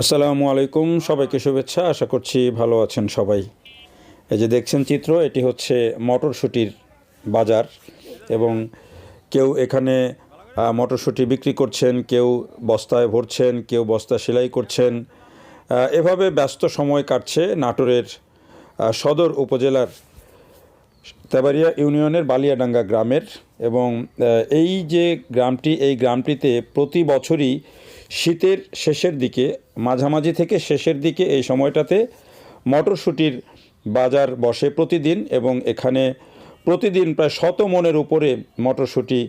আসসালামু আলাইকুম, সবাইকে শুভেচ্ছা, আশা করছি ভালো আছেন সবাই। এই যে দেখছেন চিত্র, এটি হচ্ছে মটরশুটির বাজার এবং কেউ এখানে মটরশুঁটি বিক্রি করছেন, কেউ বস্তায় ভরছেন, কেউ বস্তা সেলাই করছেন। এভাবে ব্যস্ত সময় কাটছে নাটোরের সদর উপজেলার তেবারিয়া ইউনিয়নের বালিয়াডাঙ্গা গ্রামের এবং এই যে গ্রামটি, এই গ্রামটিতে প্রতি বছরই শীতের শেষের দিকে, মাঝামাঝি থেকে শেষের দিকে এই সময়টাতে মটরশুঁটির বাজার বসে প্রতিদিন এবং এখানে প্রতিদিন প্রায় শত মনের উপরে মটরশুঁটি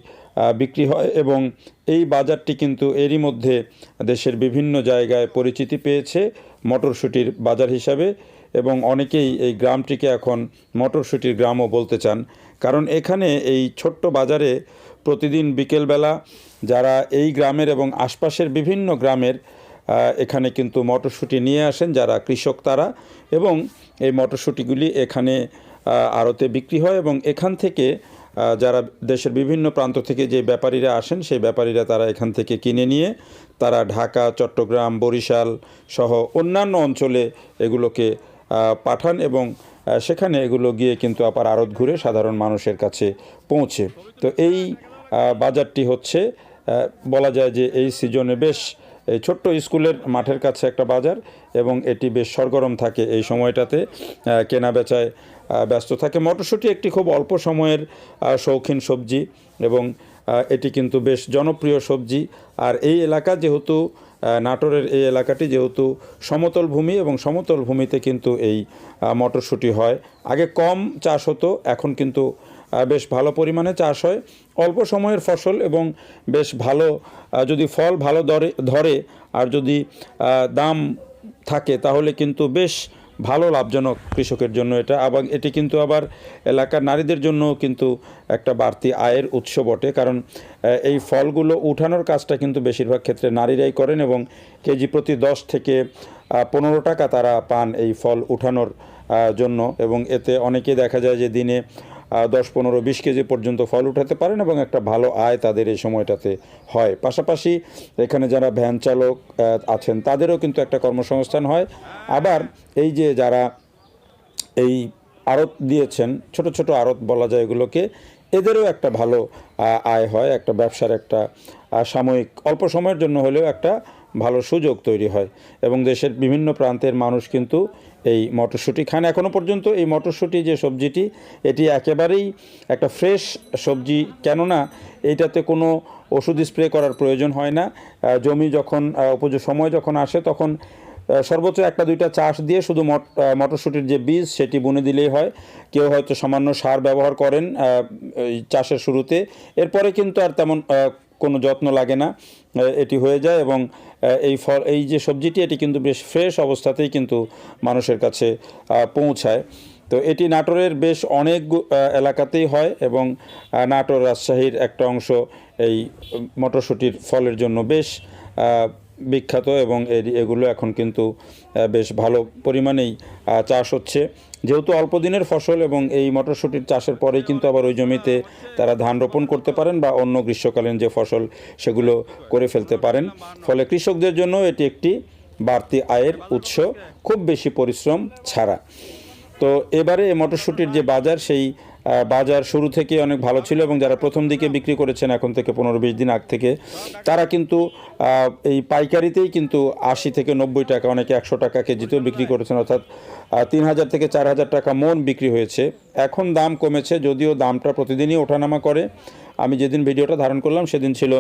বিক্রি হয় এবং এই বাজারটি কিন্তু এরই মধ্যে দেশের বিভিন্ন জায়গায় পরিচিতি পেয়েছে মটরশুঁটির বাজার হিসাবে এবং অনেকেই এই গ্রামটিকে এখন মটরশুঁটির গ্রামও বলতে চান। কারণ এখানে এই ছোট্ট বাজারে প্রতিদিন বিকেলবেলা যারা এই গ্রামের এবং আশপাশের বিভিন্ন গ্রামের এখানে কিন্তু মটরশুঁটি নিয়ে আসেন যারা কৃষক তারা এবং এই মটরশুঁটিগুলি এখানে আড়তে বিক্রি হয় এবং এখান থেকে যারা দেশের বিভিন্ন প্রান্ত থেকে যে ব্যাপারীরা আসেন সেই ব্যাপারীরা তারা এখান থেকে কিনে নিয়ে তারা ঢাকা, চট্টগ্রাম, বরিশাল সহ অন্যান্য অঞ্চলে এগুলোকে পাঠান এবং সেখানে এগুলো গিয়ে কিন্তু আবার আড়ত ঘুরে সাধারণ মানুষের কাছে পৌঁছে। তো এই বাজারটি হচ্ছে বলা যায় যে এই সিজনে বেশ, এই ছোট্ট স্কুলের মাঠের কাছে একটা বাজার এবং এটি বেশ সরগরম থাকে এই সময়টাতে কেনা বেচায় ব্যস্ত থাকে। মটরশুঁটি একটি খুব অল্প সময়ের শৌখিন সবজি এবং এটি কিন্তু বেশ জনপ্রিয় সবজি। আর এই এলাকা যেহেতু নাটোরের এই এলাকাটি যেহেতু সমতল ভূমি এবং সমতল ভূমিতে কিন্তু এই মটরশুঁটি হয়। আগে কম চাষ হতো, এখন কিন্তু বেশ ভালো পরিমাণে চাষ হয়। অল্প সময়ের ফসল এবং বেশ ভালো যদি ফল ভালো ধরে ধরে আর যদি দাম থাকে তাহলে কিন্তু বেশ ভালো, লাভজনক কৃষকের জন্য এটা। আবার এটি কিন্তু আবার এলাকার নারীদের জন্য কিন্তু একটা বাড়তি আয়ের উৎস বটে। কারণ এই ফলগুলো উঠানোর কাজটা কিন্তু বেশিরভাগ ক্ষেত্রে নারীরাই করেন এবং কেজি প্রতি দশ থেকে পনেরো টাকা তারা পান এই ফল উঠানোর জন্য। এবং এতে অনেকে দেখা যায় যে দিনে দশ পনেরো বিশ কেজি পর্যন্ত ফল উঠাতে পারেন এবং একটা ভালো আয় তাদের এই সময়টাতে হয়। পাশাপাশি এখানে যারা ভ্যান চালক আছেন তাদেরও কিন্তু একটা কর্মসংস্থান হয়। আবার এই যে যারা এই আড়ত দিয়েছেন, ছোট ছোট আড়ত বলা যায় এগুলোকে, এদেরও একটা ভালো আয় হয়, একটা ব্যবসার একটা সাময়িক, অল্প সময়ের জন্য হলেও একটা ভালো সুযোগ তৈরি হয়। এবং দেশের বিভিন্ন প্রান্তের মানুষ কিন্তু এই মটরশুঁটি খান। এখনও পর্যন্ত এই মটরশুঁটি যে সবজিটি, এটি একেবারেই একটা ফ্রেশ সবজি কেননা এইটাতে কোনো ওষুধ স্প্রে করার প্রয়োজন হয় না। জমি যখন উপযোগ সময় যখন আসে তখন সর্বোচ্চ একটা দুইটা চাষ দিয়ে শুধু মট মটরশুঁটির যে বীজ সেটি বুনে দিলেই হয়। কেউ হয়তো সামান্য সার ব্যবহার করেন চাষের শুরুতে। এরপরে কিন্তু আর তেমন কোনো যত্ন লাগে না। এটি হয়ে যায় এবং এই ফল, এই যে সবজিটি, এটি কিন্তু বেশ ফ্রেশ অবস্থাতেই কিন্তু মানুষের কাছে পৌঁছায়। তো এটি নাটোরের বেশ অনেক এলাকাতেই হয় এবং নাটোর রাজশাহীর একটা অংশ এই মটরশুটির ফলের জন্য বেশ বিখ্যাত এবং এর- এগুলো এখন কিন্তু বেশ ভালো পরিমাণেই চাষ হচ্ছে। যেহেতু অল্প দিনের ফসল এবং এই মটরশুঁটির চাষের পরেই কিন্তু আবার ওই জমিতে তারা ধান রোপণ করতে পারেন বা অন্য গ্রীষ্মকালীন যে ফসল সেগুলো করে ফেলতে পারেন। ফলে কৃষকদের জন্য এটি একটি বাড়তি আয়ের উৎস, খুব বেশি পরিশ্রম ছাড়া। তো এবারে মটরশুঁটির যে বাজার, সেই বাজার শুরু থেকে অনেক ভালো ছিল এবং যারা প্রথম দিকে বিক্রি করেছেন এখন থেকে পনেরো বিশ দিন আগ থেকে, তারা কিন্তু এই পাইকারিতেই কিন্তু আশি থেকে নব্বই টাকা, অনেকে একশো টাকা কেজিতেও বিক্রি করেছেন, অর্থাৎ তিন হাজার থেকে চার হাজার টাকা মন বিক্রি হয়েছে। এখন দাম কমেছে, যদিও দামটা প্রতিদিনই ওঠানামা করে। আমি যেদিন ভিডিওটা ধারণ করলাম সেদিন ছিল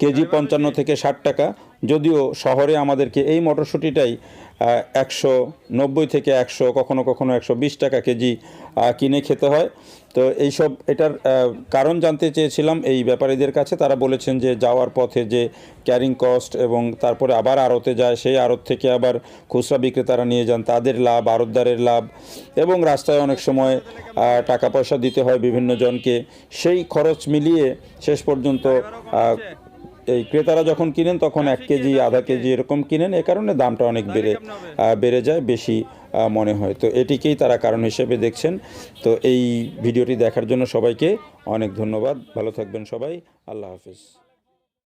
কেজি পঞ্চান্ন থেকে ষাট টাকা। যদিও শহরে আমাদেরকে এই মটরশুঁটিটাই একশো নব্বই থেকে একশো, কখনো কখনো একশো বিশ টাকা কেজি কিনে খেতে হয়। তো এইসব এটার কারণ জানতে চেয়েছিলাম এই ব্যাপারীদের কাছে। তারা বলেছেন যে যাওয়ার পথে যে ক্যারিং কস্ট এবং তারপরে আবার আড়তে যায়, সেই আড়ত থেকে আবার খুচরা বিক্রেতারা নিয়ে যান, তাদের লাভ, আড়তদারের লাভ এবং রাস্তায় অনেক সময় টাকা পয়সা দিতে হয় বিভিন্ন জনকে। সেই খরচ মিলিয়ে শেষ পর্যন্ত এই ক্রেতারা যখন কিনেন, তখন এক কেজি, আধা কেজি এরকম কিনেন। এ কারণে দামটা অনেক বেড়ে বেড়ে যায়, বেশি মনে হয়। তো এটিকেই তারা কারণ হিসেবে দেখছেন। তো এই ভিডিওটি দেখার জন্য সবাইকে অনেক ধন্যবাদ। ভালো থাকবেন সবাই। আল্লাহ হাফিজ।